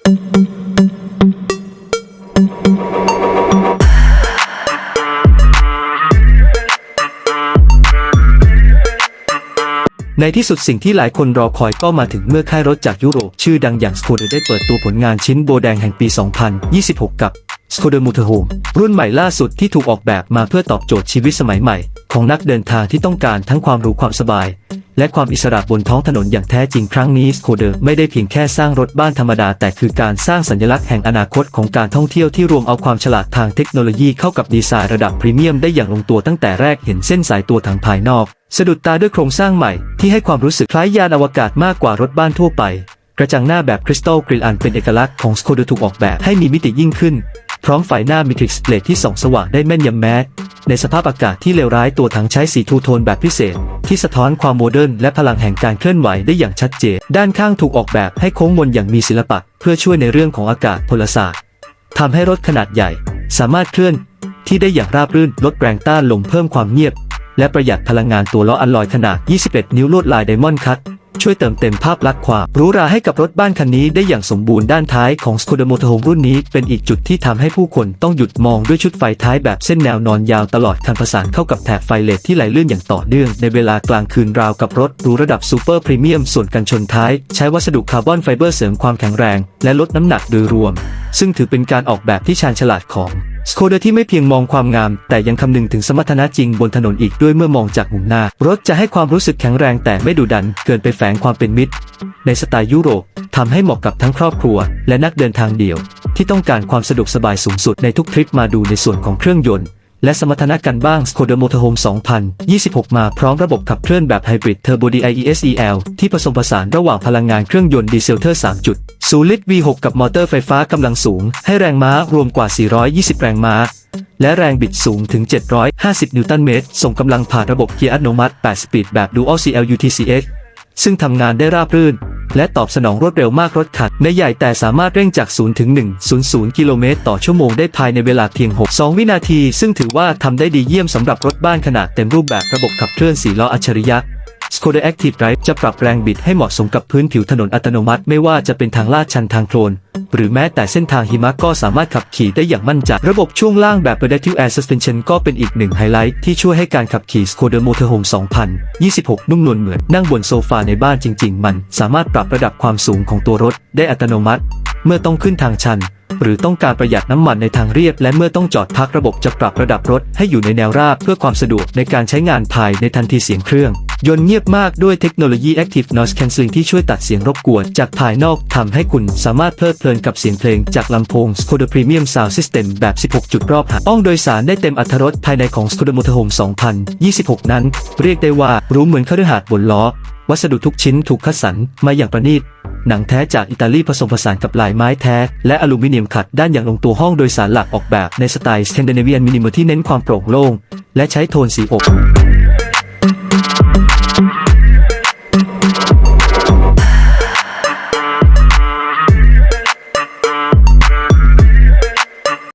ในที่สุดสิ่งที่หลายคนรอคอยก็มาถึงเมื่อค่ายรถจากยุโรป ชื่อดังอย่างสโคเดได้เปิดตัวผลงานชิ้นโบแดงแห่งปี 2026 กับ Skoda Motorhome รุ่นใหม่ล่าสุดที่ถูกออกแบบมาเพื่อตอบโจทย์ชีวิตสมัยใหม่ ของนักเดินทางที่ต้องการทั้งความรู้ความสบาย และความอิสระบนท้องถนนอย่างแท้จริงครั้งนี้ Skoda ไม่ได้เพียงแค่สร้างรถบ้านธรรมดา แต่คือการสร้างสัญลักษณ์แห่งอนาคตของการท่องเที่ยวที่รวมเอาความฉลาดทางเทคโนโลยีเข้ากับดีไซน์ระดับพรีเมียมได้อย่างลงตัวตั้งแต่แรกเห็นเส้นสายตัวทางภายนอก สะดุดตาด้วยโครงสร้างใหม่ที่ให้ความรู้สึกคล้ายยานอวกาศมากกว่ารถบ้านทั่วไป กระจังหน้าแบบคริสตัลกริลอันเป็นเอกลักษณ์ของ Skoda ถูกออกแบบให้มีมิติยิ่งขึ้น ร้อมไฟหน้ามิทริกสเลตที่ส่องสว่างได้แม่นยำแม้ ในสภาพอากาศที่เลวร้ายตัวถังใช้สีทูโทนแบบพิเศษ ที่สะท้อนความโมเดิร์นและพลังแห่งการเคลื่อนไหวได้อย่างชัดเจน ด้านข้างถูกออกแบบให้โค้งมนอย่างมีศิลปะ เพื่อช่วยในเรื่องของอากาศพลศาสตร์ทำให้รถขนาดใหญ่ สามารถเคลื่อน ที่ได้อย่างราบรื่นลดแรงต้านลมเพิ่มความเงียบ และประหยัดพลังงานตัวล้ออัลลอยขนาด 21 นิ้วลวดลายไดมอนด์คัต ช่วยเติมเต็มภาพลักษณ์ความหรูหราให้กับรถบ้านคันนี้ได้อย่างสมบูรณ์ด้านท้ายของ Skoda Motorhome รุ่นนี้เป็นอีกจุดที่ทำให้ผู้คนต้องหยุดมองด้วยชุดไฟท้ายแบบเส้นแนวนอนยาวตลอดคันประสานเข้ากับแถบไฟเลดที่ไหลลื่นอย่างต่อเนื่องในเวลากลางคืนราวกับรถรูระดับซูเปอร์พรีเมียมส่วนกันชนท้าย ใช้วัสดุคาร์บอนไฟเบอร์เสริมความแข็งแรง และลดน้ำหนักโดยรวม ซึ่งถือเป็นการออกแบบที่ชาญฉลาดของ สโคเดที่ไม่เพียงมองความงาม แต่ยังคำนึงถึงสมรรถนะจริงบนถนนอีกด้วยเมื่อมองจากมุมหน้า รถจะให้ความรู้สึกแข็งแรงแต่ไม่ดุดัน เกินไปแฝงความเป็นมิตร ในสไตล์ยุโรปทำให้เหมาะกับทั้งครอบครัว และนักเดินทางเดี่ยว ที่ต้องการความสะดวกสบายสูงสุดในทุกทริปมาดูในส่วนของเครื่องยนต์ และสมรรถนะกันบ้าง Skoda Motorhome 2026 มาพร้อมระบบขับเคลื่อนแบบ Hybrid Turbo DIESEL ที่ผสมผสานระหว่างพลังงานเครื่องยนต์ดีเซลเทอร์ 3 จุดสูลิต V6 กับมอเตอร์ไฟฟ้ากำลังสูง ให้แรงม้ารวมกว่า 420 แรงม้า และแรงบิดสูงถึง 750 นิวตันเมตร ส่งกำลังผ่านระบบเกียร์อัตโนมัติ 8 สปีดแบบ Dual CLUTCX ซึ่งทำงานได้ราบรื่น และตอบสนองรวดเร็วมากรถขัดในใหญ่แต่สามารถเร่งจาก 0 ถึง 100 กิโลเมตรต่อชั่วโมงได้ภายในเวลาเพียง 6 2 วินาที ซึ่งถือว่าทำได้ดีเยี่ยมสำหรับรถบ้านขนาดเต็มรูปแบบระบบขับเคลื่อน4ล้ออัจฉริยะ Skoda Active Drive จะปรับแรงบิดให้เหมาะสมกับพื้นผิวถนนอัตโนมัติ ไม่ว่าจะเป็นทางลาดชันทางโคลน หรือแม้แต่เส้นทางหิมะก็สามารถขับขี่ได้อย่างมั่นใจ ระบบช่วงล่างแบบ Adaptive Air Suspension ก็เป็นอีกหนึ่งไฮไลท์ที่ช่วยให้การขับขี่ Skoda Motorhome 2026 นุ่มนวลเหมือนนั่งบนโซฟาในบ้านจริง ๆ มันสามารถปรับระดับความสูงของตัวรถได้อัตโนมัติ เมื่อต้องขึ้นทางชันหรือต้องการประหยัดน้ำมันในทางเรียบ และเมื่อต้องจอดพักระบบจะปรับระดับรถให้อยู่ในแนวราบเพื่อความสะดวกในการใช้งานภายในทันทีเสียงเครื่อง ยนต์เงียบมากด้วยเทคโนโลยี Active Noise Cancelling ที่ช่วยตัดเสียงรบกวนจากภายนอกทำให้คุณสามารถเพลิดเพลินกับเสียงเพลงจากลำโพง Skoda Premium Sound System แบบ 16 จุดรอบหักห้องโดยสารได้เต็มอรรรสภายในของ Skoda Motorhome 2026 นั้น เรียกได้ว่ารู้เหมือนคฤหาสน์บนล้อ วัสดุทุกชิ้นถูกคัดสรรมาอย่างประณีตหนังแท้จากอิตาลีผสมผสานกับลายไม้แท้ และอลูมิเนียมขัดด้านอย่างลงตัวห้องโดยสารหลักออกแบบในสไตล์สแกนดิเนเวียนมินิมอลที่เน้นความโปร่งโล่งและใช้โทนสีอบ